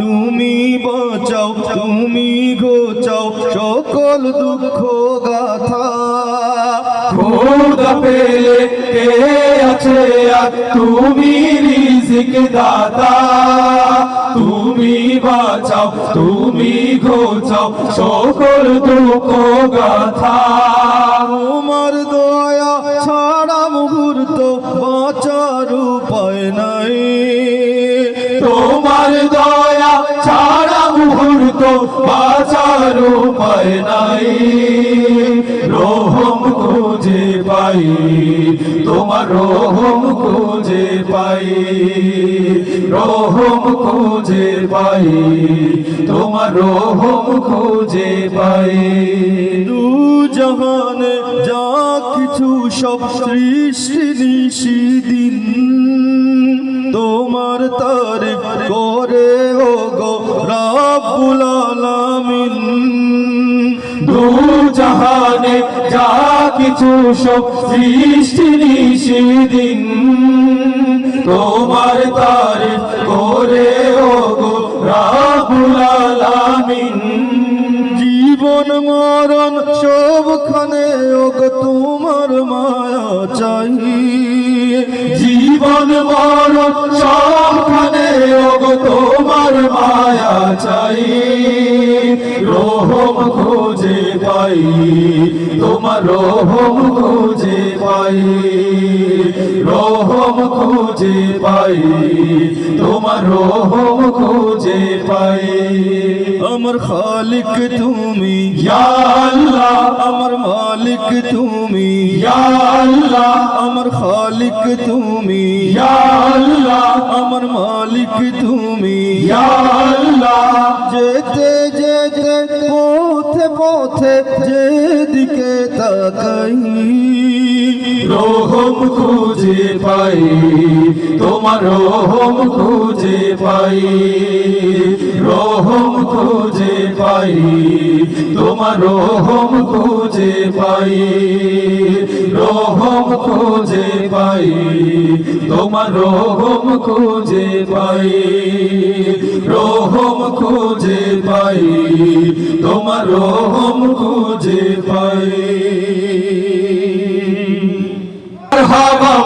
তুমি বাঁচাও তুমি ঘোচাও সকল দুঃখ গাথা। খোদা পেলে কে আছে আর তুমি রিজিক দাতা? তুমি বাঁচাও তুমি ঘোচাও সকল দুঃখ গাথা। তোমার দয়া ছাড়া মুহূর্ত বাঁচার উপায় নাই। তোমার দয়া ছাড়া মুহূর্ত বাঁচার উপায় নাই। রোহম খুঁজে পাই, তোমার রোহম খুঁজে পাই। রোহম খুঁজে পাই, তোমার রোহম খুঁজে পাই। দু জাহানে যা কিছু সব সৃষ্টি নিশিদিন তোমার তারিফ করে, ও গো রাব্বুল আলামিন দু জাহানে যা কিছু সব সৃষ্টি নিষেদিন তোমার তারিফ করে, ও গো রাবুল আলামিন জীবন মরণ সবখানে ও গো তোমার মায়া চাই। জীবন মরণ সবখানে ওগো তোমার মায়া চাই। রোহম খুঁজে পাই, তোমার রোহম খুঁজে পাই। রোহম খুঁজে পাই তোমার রোহম খুঁজে পাই আমার খালিক তুমি ইয়া আল্লাহ আমার মালিক তুমি ইয়া আল্লাহ আমার খালিক তুমি ইয়া আল্লাহ আমার মালিক তুমি ইয়া আল্লাহ যেতে যেতে পথে পথে যেদিকে তাকাই রোহম খুঁজে পাই, তোমার রোহম খুঁজে পাই, রোহম খুঁজে পাই, তোমার রোহম খুঁজে পাই, রোহম খুঁজে পাই, তোমার রোহম খুঁজে পাই, রোহম খুঁজে পাই, তোমার রোহম খুঁজে পাই।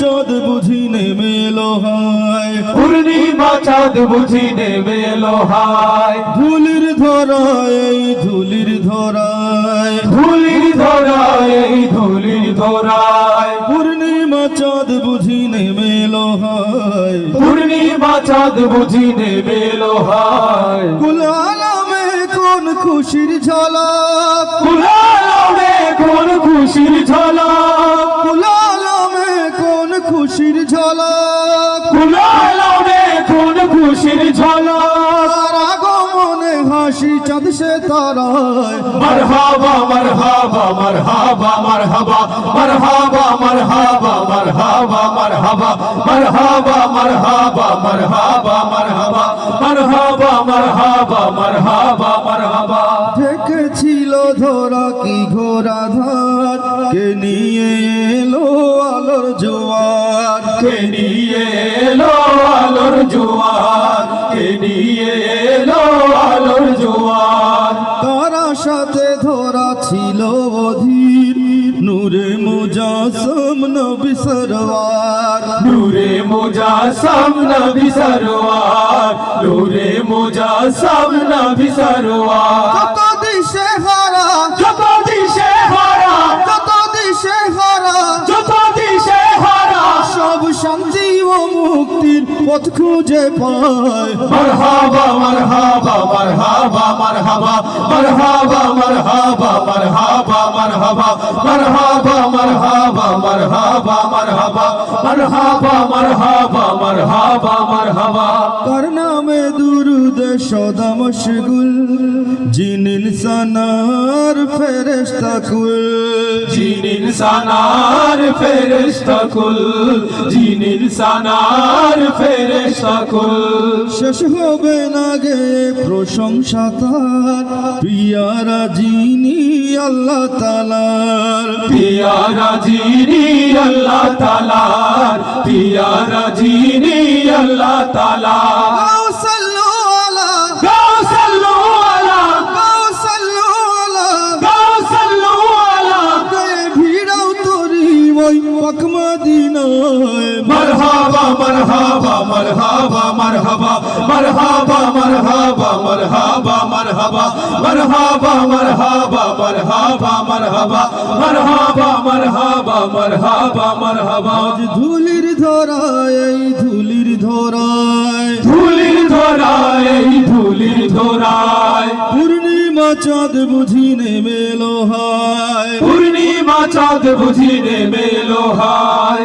চাঁদ বুঝি নেমে লোহায় পূর্ণিমা চাঁদ বুঝি নেবে লোহায় ধুলির ধরায় ধুলির ধরায়। ধুলির ধরায় ধুলির ধরায়। পূর্ণিমা চাঁদ বুঝি নেমে লোহায় পূর্ণিমা চাঁদ বুঝি নেবে লোহায় কুল আলমে কোন খুশির ঝলক কুলালমে কোন খুশির ঝলক খুশির ঝলক সে মারহাবা মারহাবা মারহাবা মারহাবা মারহাবা মারহাবা মারহাবা মারহাবা মারহাবা মারহাবা মারহাবা মারহাবা মারহাবা মারহাবা মারহাবা মারহাবা ঢেকেছিল ধরা কি ঘোরা ধার কে নিয়ে এলো আলোর জোয়ার কে নিয়ে এলো আলোর জোয়ার কে নিয়ে এলো আলোর সরওয়ার নূরে মোজা সামনা ভি সরওয়ার নূরে মোজা সামনা ভি সরওয়ার মুক্তির পথ খুঁজে পায় মারহাবা মারহাবা মারহাবা মারহাবা মারহাবা মারহাবা মারহাবা মারহাবা মারহাবা মারহাবা মারহাবা মারহাবা মারহাবা মারহাবা মারহাবা মারহাবা কার নামে দুরু দুরুদে সদা মশগুল জিন ইনসানার ফেরেশতা কুল জিন ইনসানার ফেরেশতা কুল জিন ইনসানার ফেরেশতা কুল। শেষ হবে না গে প্রশংসা তার। পিয়ারা যিনি আল্লাহ তালার। পিয়ারা জিনি আল্লাহ তালার। পিয়ারা জিনি আল্লাহ তালার। মারহাবা মারহাবা মারহাবা মারহাবা মারহাবা মারহাবা মারহাবা মারহাবা মারহাবা মারহাবা মারহাবা মারহাবা মারহাবা মারহাবা মারহাবা আজ ধুলির ধরায় এই ধুলির ধরায় ধুলির ধরায় এই ধুলির ধরায় পূর্ণিমা চাঁদ বুঝি নেমেলো হায় পূর্ণিমা চাঁদ বুঝি নেমে লোহায়